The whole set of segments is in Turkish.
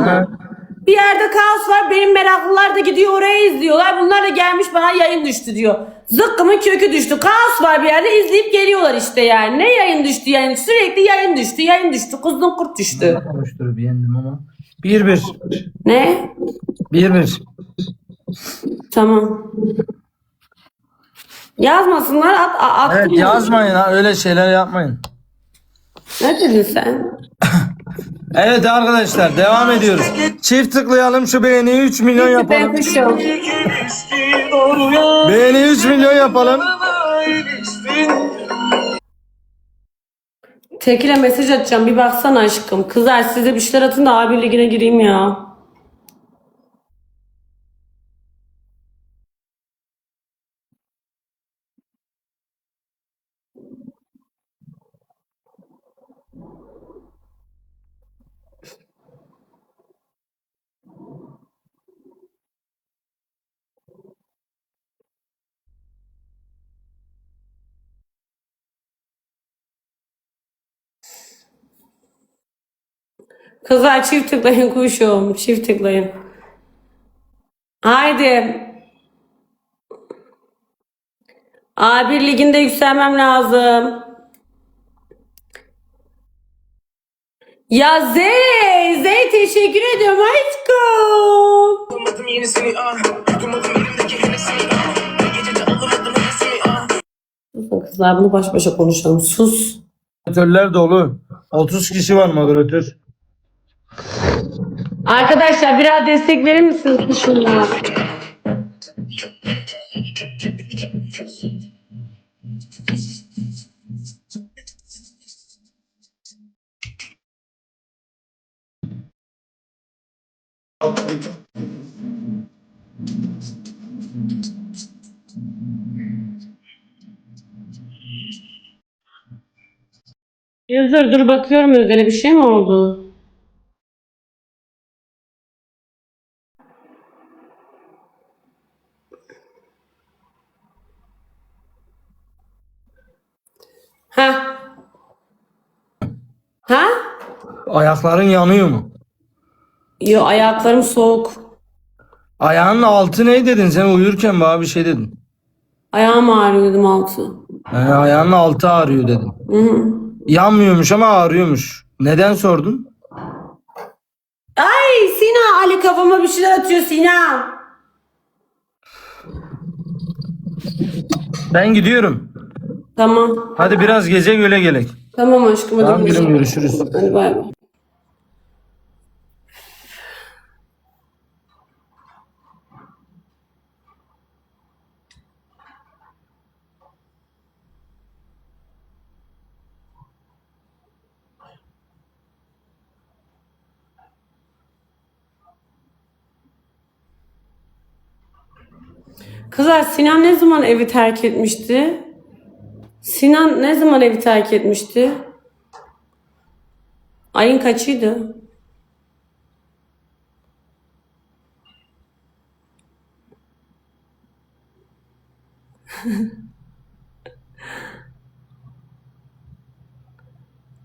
mı? Bir yerde kaos var. Benim meraklılar da gidiyor oraya izliyorlar. Bunlar da gelmiş bana yayın düştü diyor. Zıkkımın kökü düştü. Kaos var bir yerde izleyip geliyorlar işte yani. Ne yayın düştü düştü. Sürekli yayın düştü. Yayın düştü. Kuzgun kurt düştü. Konuşturup yendim ama. 1-1. Ne? 1-1. Tamam. Yazmasınlar. At, a- attım Evet ya. yazmayın ha öyle şeyler yapmayın. Ne dedin sen? Evet arkadaşlar devam ediyoruz. Çift tıklayalım şu beğeniyi 3 milyon yapalım. kuşum. Beğeni 3 milyon yapalım. Tekile mesaj atacağım. Bir baksana aşkım. Kızlar size bir şeyler atın da abi ligine gireyim ya. Kızlar çift tıklayın kuşum. Çift tıklayın. Haydi. A1 liginde yükselmem lazım. Ya Zey, Zey teşekkür ediyorum aşkım. Yenisini ah Tutamadım elimdeki henesini ah gecede alamadım ah Susun kızlar bunu baş başa konuşalım. Sus. Moderatörler dolu. 30 kişi var moderatör. Arkadaşlar biraz destek verir misiniz şuna? Yazır dur bakıyorum özele bir şey mi oldu? Ha? Ha? Ayakların yanıyor mu? Yo ayaklarım soğuk. Ayağının altı ne dedin sen uyurken bana bir şey dedin. Ayağım ağrıyor dedim altı. He, ayağının altı ağrıyor dedin. Hı hı. Yanmıyormuş ama ağrıyormuş. Neden sordun? Ay Sina Ali kafama bir şeyler atıyor Sina. Ben gidiyorum. Tamam. Hadi biraz gece göle gelek. Tamam aşkım hadi Tamam gülüm görüşürüz. Hadi bay bay. Kızlar Sinan ne zaman evi terk etmişti? Sinan ne zaman evi terk etmişti? Ayın kaçıydı?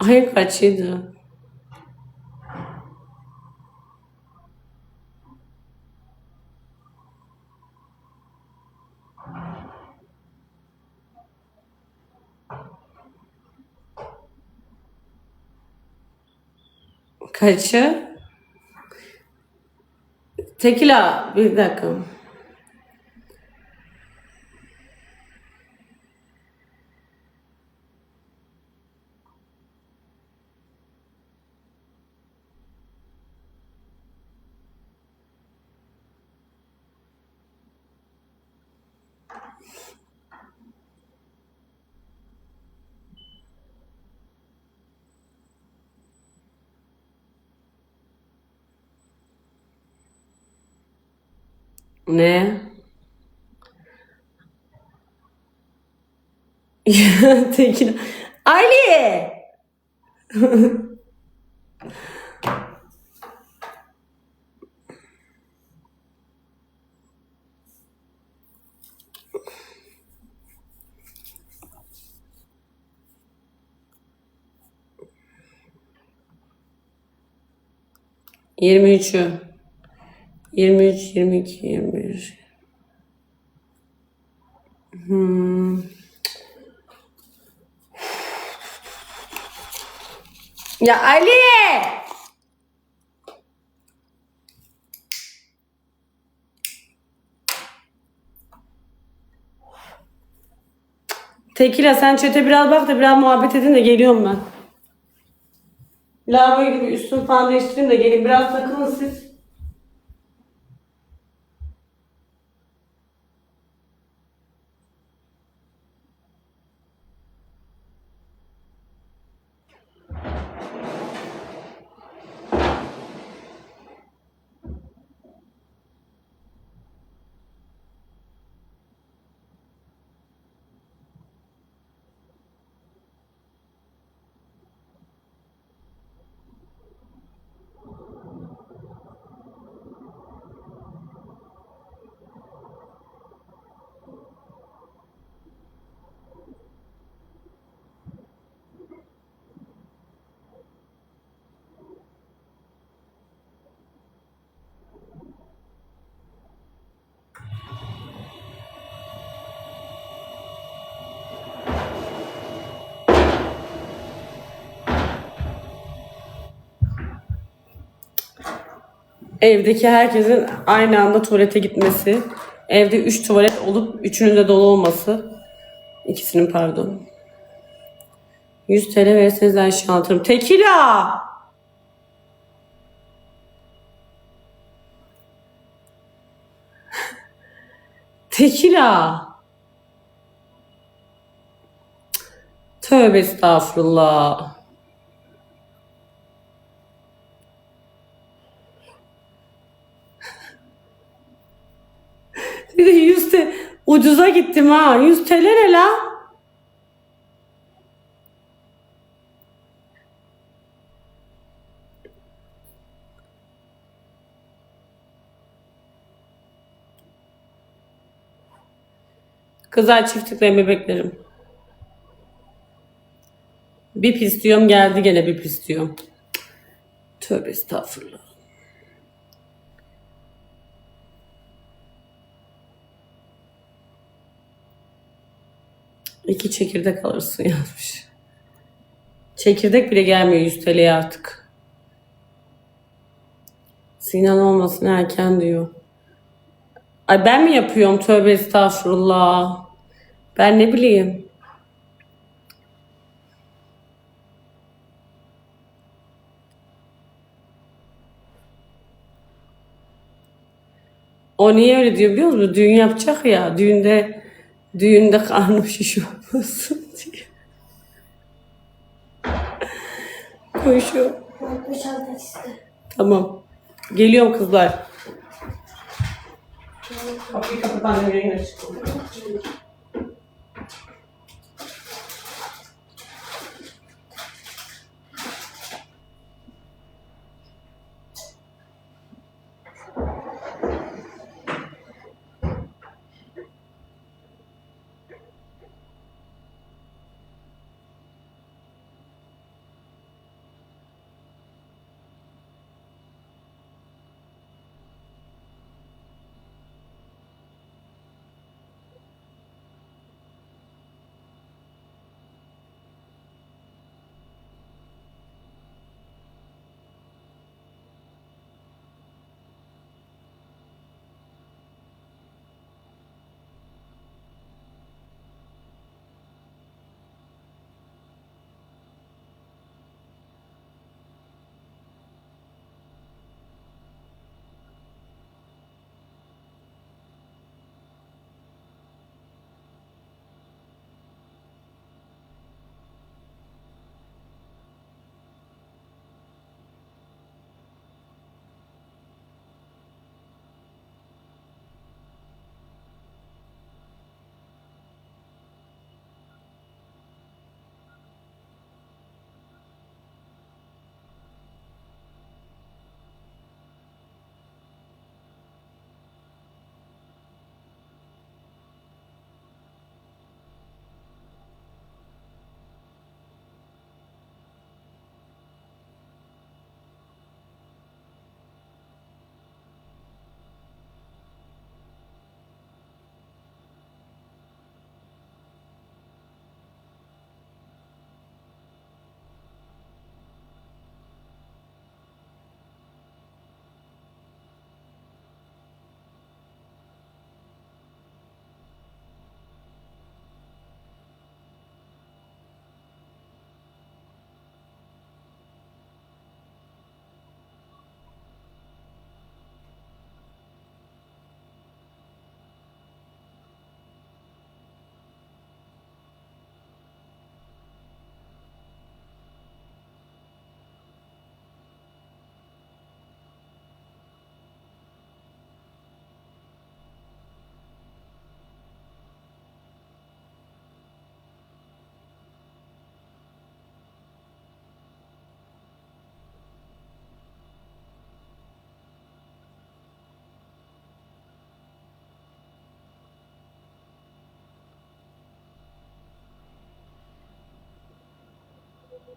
Ayın kaçıydı? Kaçı? Tekila bir dakika. Ne? Ya Tekila. Ali! 23'ü. 23, 22, 21. Hmm. Ya Ali! Tekila sen çete biraz bak da biraz muhabbet edin de geliyorum ben. Lavaboya gibi üstümü falan değiştireyim de gelin. Biraz takılın siz. Evdeki herkesin aynı anda tuvalete gitmesi. Evde 3 tuvalet olup üçünün de dolu olması. İkisinin pardon. 100 TL verirseniz ben şey anlatırım. Tekila! Tekila! Tövbe estağfurullah. Bir de 100 TL. Ucuza gittim ha. 100 TL ne la? Kızlar çift tıklayın beklerim. Bip istiyorum geldi gene bip istiyorum. Tövbe estağfurullah. İki çekirdek alırsın yazmış. Çekirdek bile gelmiyor 100 TL'ye artık. Sinan olmasın erken diyor. Ay ben mi yapıyorum tövbe estağfurullah. Ben ne bileyim. O niye öyle diyor biliyor musun? Düğün yapacak ya. Düğünde düğünde karnım şiş olmasın diye. Koşuyor. Tamam. Geliyorum kızlar. Kapıyı kapat annem yayına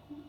আলাইকুম